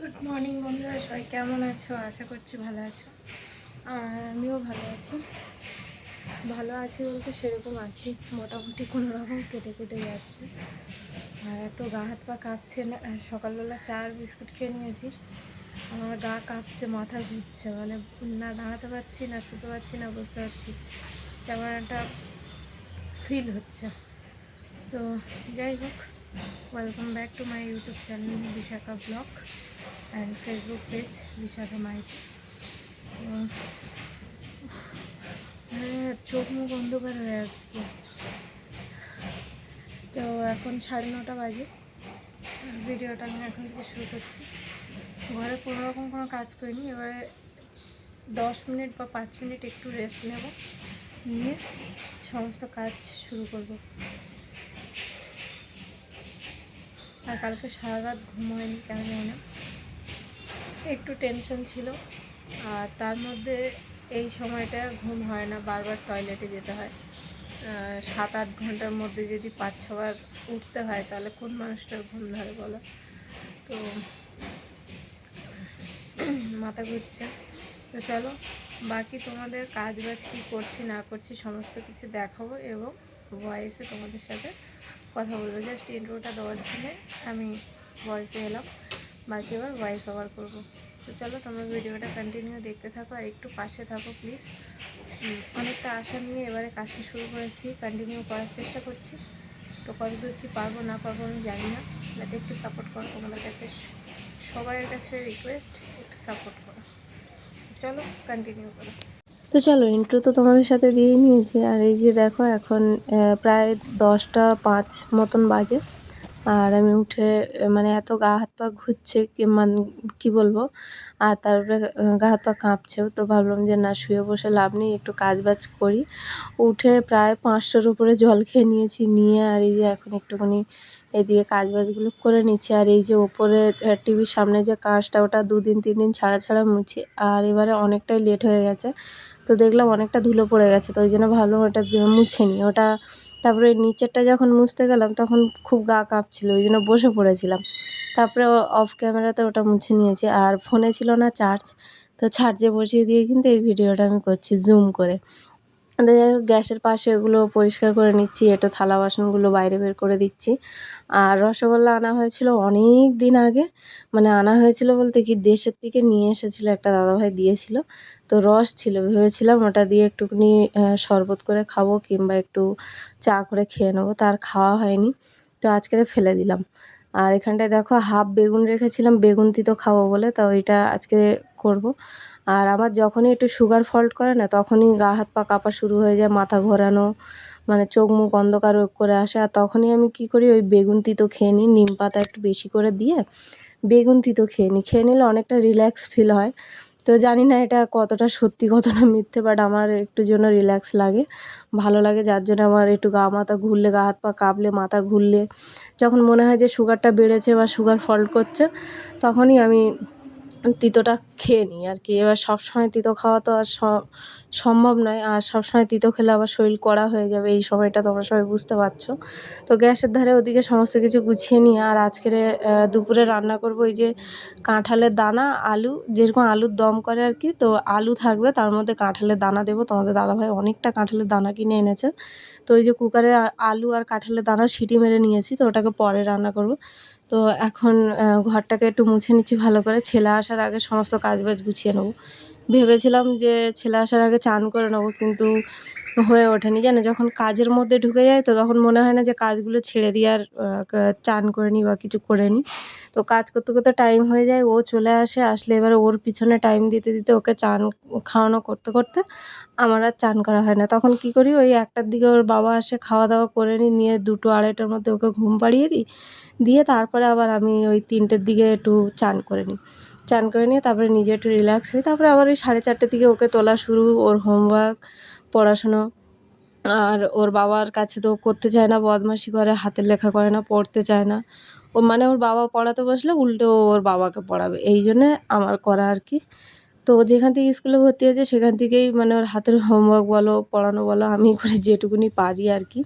Good morning বন্ধুরা, সবাই কেমন আছো? আশা করছি ভালো আছো। আমিও ভালো আছি। ভালো আছি বলতে সেরকম আছি। মোটামুটি কোনো রকম কেটে কেটে যাচ্ছে। আর এত গা হাত পা কাঁপছে না সকালবেলা চা আর বিস্কুট খেয়ে নিয়েছি। আমার গা কাঁপছে, মাথা ঘুরছে মানে না দাঁড়াতে পারছি না, শুতে পারছি না বসতে পারছি। কেমন একটা ফিল হচ্ছে। তো যাই হোক welcome back to my YouTube channel Bishakha blog and Facebook page Bishakha মানে চোখ মুখ অন্ধকার হয়ে আসছে। তো এখন সাড়ে নটা বাজে। ভিডিওটা আমি এখন থেকে শুরু করছি। ঘরে কোনো রকম কোনো কাজ করিনি। এবারে দশ মিনিট বা পাঁচ মিনিট একটু রেস্ট নেব। নিয়ে সমস্ত কাজ শুরু করব। আর কালকে সারা রাত ঘুম হয়নি কেন জানি না। একটু টেনশন ছিল। আর তার মধ্যে এই সময়টা ঘুম হয় না, বারবার টয়লেটে যেতে হয়। সাত আট ঘণ্টার মধ্যে যদি পাঁচ ছবার উঠতে হয়, তাহলে কোন মানুষটার ঘুম ধরে বলো? তো মাথা ঘুরছে। তো চলো, বাকি তোমাদের কাজ বাজ কী করছি, না করছি, সমস্ত কিছু দেখাবো এবং ভয়েসে তোমাদের সাথে কথা বলব। জাস্ট ইন্ট্রোটা দেওয়ার জন্য আমি ভয়েসে এলাম। বাকি এবার ভয়েস ওভার করব। তো চলো তোমরা ভিডিওটা কন্টিনিউ দেখতে থাকো আর একটু পাশে থাকো প্লিজ অনেকটা আশা নিয়ে এবারে কাজটা শুরু করেছি কন্টিনিউ করার চেষ্টা করছি। তো কতদূর কী পারব, না পারব আমি জানি না। যাতে একটু সাপোর্ট করো তোমাদের কাছে। সবার কাছে রিকোয়েস্ট একটু সাপোর্ট করো। চলো কন্টিনিউ করো। তো চলো ইন্ট্রো তো তোমাদের সাথে দিয়ে নিয়েছি। আর এই যে দেখো এখন প্রায় দশটা পাঁচ মতন বাজে। আর আমি উঠে মানে এত গা হাত পা ঘুরছে মানে কী বলব? আর তারপরে গা হাত পা কাঁপছেও তো ভাবলাম যে না, শুয়ে বসে লাভ নেই, একটু কাজ বাজ করি। উঠে প্রায় পাঁচশোর উপরে জল খেয়ে নিয়েছি, নিয়ে আর এই যে এখন একটুখানি এদিকে কাজ বাজগুলো করে নিচ্ছি। আর এই যে ওপরে টিভির সামনে যে কাঁচটা, ওটা দুদিন তিন দিন ছাড়া ছাড়া মুছি। আর এবারে অনেকটাই লেট হয়ে গেছে। তো দেখলাম অনেকটা ধুলো পড়ে গেছে, তো ওই জন্য ভালো ওটা মুছে নিই ওটা তারপরে নিচেরটা যখন মুছতে গেলাম তখন খুব গা কাঁপছিল, ওই জন্য বসে পড়েছিলাম। তারপরে অফ ক্যামেরাতে ওটা মুছে নিয়েছি, আর ফোনে ছিল না চার্জ তো চার্জে বসিয়ে দিয়ে কিন্তু এই ভিডিওটা আমি করছি জুম করে। তো গ্যাসের পাশে ওগুলো পরিষ্কার করে নিচ্ছি, এটা থালা বাসনগুলো বাইরে বের করে দিচ্ছি। আর রসগোল্লা আনা হয়েছিল অনেক দিন আগে। মানে আনা হয়েছিল বলতে কি, দেশের থেকে নিয়ে এসেছিল একটা দাদাভাই দিয়েছিল। তো রস ছিল, ভেবেছিলাম ওটা দিয়ে একটুখানি শরবত করে খাব কিংবা একটু চা করে খেয়ে নেব। তার খাওয়া হয়নি, তো আজকে ফেলে দিলাম। আর এখানটায় দেখো, হাফ বেগুন রেখেছিলাম, বেগুন তিতো খাব বলে, তো ওইটা আজকে করব। আর আমার যখনই একটু সুগার ফল্ট করে না, তখনই গা হাত পা কাঁপা শুরু হয়ে যায়, মাথা ঘোরানো মানে চোখ মুখ অন্ধকার করে আসে। আর তখনই আমি কি করি, ওই বেগুন তিতো খেয়ে নিই, নিম পাতা একটু বেশি করে দিয়ে বেগুন তিতো খেয়ে নিই। খেয়ে নিলে অনেকটা রিল্যাক্স ফিল হয়। তো জানি না এটা কতটা সত্যি, কতটা মিথ্যে বাট আমার একটু জন্য রিল্যাক্স লাগে, ভালো লাগে। যার জন্য আমার একটু গা মাথা ঘুরলে, গা হাত পা কাঁপলে, মাথা ঘুরলে, যখন মনে হয় যে সুগারটা বেড়েছে বা সুগার ফল্ট করছে, তখনই আমি তিতোটা খেয়ে নিই আর কি। এবার সবসময় তিতো খাওয়া তো আর সম্ভব নয়। আর সবসময় তিতো খেলে আবার শরীর কড়া হয়ে যাবে। এই সময়টা তোমরা সবাই বুঝতে পারছ। তো গ্যাসের ধারে ওদিকে সমস্ত কিছু গুছিয়ে নিয়ে আর আজকের দুপুরে রান্না করব ওই যে কাঁঠালের দানা, আলু, যেরকম আলুর দম করে আর কি, তো আলু থাকবে, তার মধ্যে কাঁঠালের দানা দেবো। তোমাদের দাদাভাই অনেকটা কাঁঠালের দানা কিনে এনেছে। তো ওই যে কুকারে আলু আর কাঁঠালের দানা সিটি মেরে নিয়েছি, তো ওটাকে পরে রান্না করব। তো এখন ঘরটাকে একটু মুছে নিচ্ছি ভালো করে। ছেলে আসার আগে সমস্ত কাজ বাজ গুছিয়ে নেব। ভেবেছিলাম যে ছেলে আসার আগে চান করে নেব, কিন্তু হয়ে ওঠেনি। জানো, যখন কাজের মধ্যে ঢুকে যায়, তো তখন মনে হয় না যে কাজগুলো ছেড়ে দিয়ে আর চান করে নিই বা কিছু করে নিই তো কাজ করতে করতে টাইম হয়ে যায়, ও চলে আসে, আসলে এবারে ওর পিছনে টাইম দিতে দিতে ওকে চান খাওয়ানো করতে করতে আমার আর চান করা হয় না। তখন কি করি, ওই একটার দিকে ওর বাবা আসে, খাওয়া দাওয়া করে নিই নিয়ে দুটো আড়াইটার মধ্যে ওকে ঘুম পাড়িয়ে দিই। দিয়ে তারপরে আবার আমি ওই তিনটের দিকে একটু চান করে নিই চান করে নিয়ে তারপরে নিজে একটু রিল্যাক্স হই তারপরে আবার ওই সাড়ে চারটের দিকে ওকে তোলা শুরু, ওর হোমওয়ার্ক পড়াশুনো। আর ওর বাবার কাছে তো করতে চায় না, বদমাশি করে, হাতের লেখা করে না, পড়তে চায় না। ও মানে ওর বাবা পড়াতে বসলে উল্টো ওর বাবাকে পড়াবে। এই জন্যে আমার করা আর কি। তো যেখান থেকে স্কুলে ভর্তি হয়েছে সেখান থেকেই মানে ওর হাতের হোমওয়ার্ক বলো, পড়ানো বলো, আমি করে যেটুকুনি পারি আর কি।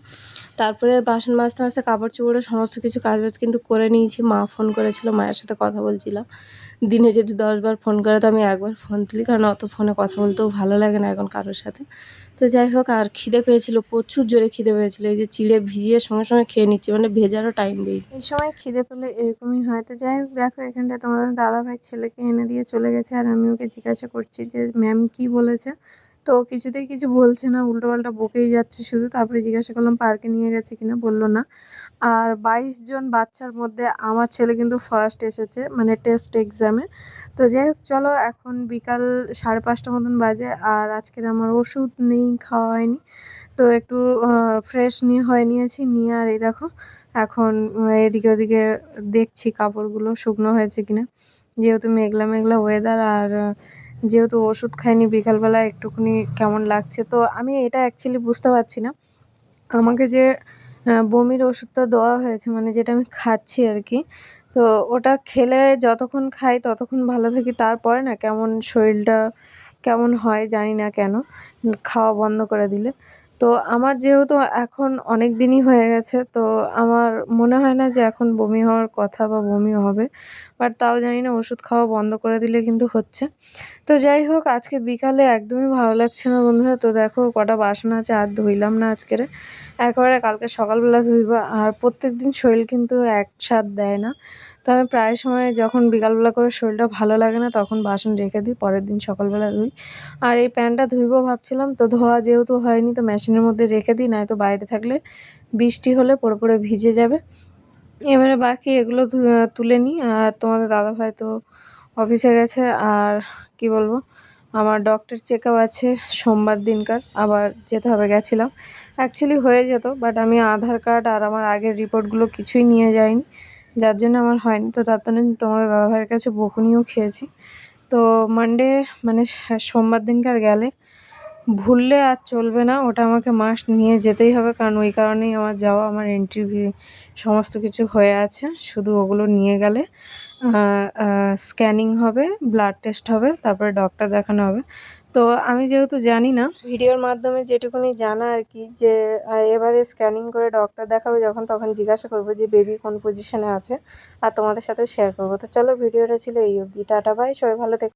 তারপরে বাসন মাজতে মাজতে কাপড় চোপড়ে সমস্ত কিছু কাজ বাজ কিন্তু করে নিয়েছি। মা ফোন করেছিল, মায়ের সাথে কথা বলছিলাম। দিনে যদি দশবার ফোন করে তো আমি একবার ফোন তুলি, কারণ অত ফোনে কথা বলতেও ভালো লাগে না এখন কারোর সাথে। তো যাই হোক, আর খিদে পেয়েছিল, প্রচুর জোরে খিদে পেয়েছিল। এই যে চিড়ে ভিজিয়ে সঙ্গে সঙ্গে খেয়ে নিচ্ছি মানে ভেজারও টাইম দিই এই সময় খিদে পেলে এরকমই হয়। তো যাই হোক, দেখো এখানটা তোমাদের দাদা ভাই ছেলেকে এনে দিয়ে চলে গেছে, আর আমি ওকে জিজ্ঞাসা করছি যে, ম্যাম, কি বলেছে? তো কিছুতেই কিছু বলছে না, উল্টোপাল্টা বকেই যাচ্ছে শুধু। তারপরে জিজ্ঞাসা করলাম, পার্কে নিয়ে গেছে কিনা বলল না। আর বাইশ জন বাচ্চার মধ্যে আমার ছেলে কিন্তু ফার্স্ট এসেছে মানে টেস্ট এক্সামে তো যাই হোক, চলো এখন বিকাল সাড়ে পাঁচটা মতন বাজে আর আজকের আমার ওষুধ নেই, খাওয়া হয়নি। তো একটু ফ্রেশ নিয়ে হয়ে নিয়েছি, নিয়ে আর এই দেখো, এখন এদিকে ওদিকে দেখছি কাপড়গুলো শুকনো হয়েছে কিনা। যেহেতু মেঘলা মেঘলা ওয়েদার আর যেহেতু ওষুধ খাইনি, বিকালবেলা একটুখানি কেমন লাগছে? তো আমি এটা অ্যাকচুয়ালি বুঝতে পারছি না। আমাকে যে বমির ওষুধটা দেওয়া হয়েছে মানে যেটা আমি খাচ্ছি আর কি তো ওটা খেলে যতক্ষণ খাই ততক্ষণ ভালো থাকি। তারপরে না কেমন শরীরটা কেমন হয় জানি না কেন, খাওয়া বন্ধ করে দিলে। তো আমার যেহেতু এখন অনেক দিনই হয়ে গেছে, তো আমার মনে হয় না যে এখন বমি হওয়ার কথা বা বমি হবে। বাট তাও জানি না, ওষুধ খাওয়া বন্ধ করে দিলে কিন্তু হচ্ছে। তো যাই হোক, আজকে বিকালে একদমই ভালো লাগছে না বন্ধুরা। তো দেখো, কটা বাসন আছে, আর ধুইলাম না আজকের। একেবারে কালকে সকালবেলা ধুইবা, আর প্রত্যেক দিন শরীর কিন্তু একসাথ দেয় না। তো আমি প্রায় সময় যখন বিকালবেলা করে শরীরটা ভালো লাগে না, তখন বাসন রেখে দিই, পরের দিন সকালবেলা ধুই। আর এই প্যান্টটা ধুইবো ভাবছিলাম, তো ধোয়া যেহেতু হয়নি, তো মেশিনের মধ্যে রেখে দিই, নয়তো বাইরে থাকলে বৃষ্টি হলে পরে পরে ভিজে যাবে। এবারে বাকি এগুলো তুলে নিই। আর তোমাদের দাদাভাই তো অফিসে গেছে, আর কি বলব, আমার ডক্টর চেক আছে, সোমবার দিনকার, আবার যেতে হবে গেছিলাম। অ্যাকচুয়ালি হয়ে যেত বাট আমি আধার কার্ড আর আমার আগের রিপোর্টগুলো কিছুই নিয়ে যাইনি। যার জন্য আমার হয়নি। তো তার জন্য তোমাদের দাদাভাইয়ের কাছে বকুনিও খেয়েছি। তো মানডে মানে সোমবার দিনকার গেলে ভুললে আর চলবে না। ওটা আমাকে মাস নিয়ে যেতেই হবে, কারণ ওই কারণেই আমার যাওয়া, আমার ইন্টারভিউ সমস্ত কিছু হয়ে আছে। শুধু ওগুলো নিয়ে গেলে। স্ক্যানিং হবে ব্লাড টেস্ট হবে, তারপরে ডক্টর দেখানো হবে। তো আমি যেহেতু জানি না, ভিডিওর মাধ্যমে যেটুকুনি জানা আর কি, যে এবারে স্ক্যানিং করে ডক্টর দেখাবে যখন, তখন জিজ্ঞাসা করব যে বেবি কোন পজিশনে আছে, আর তোমাদের সাথেও শেয়ার করব। তো চলো, ভিডিওটা ছিল এই অবধি। টাটা বাই সবাই ভালো থেকো।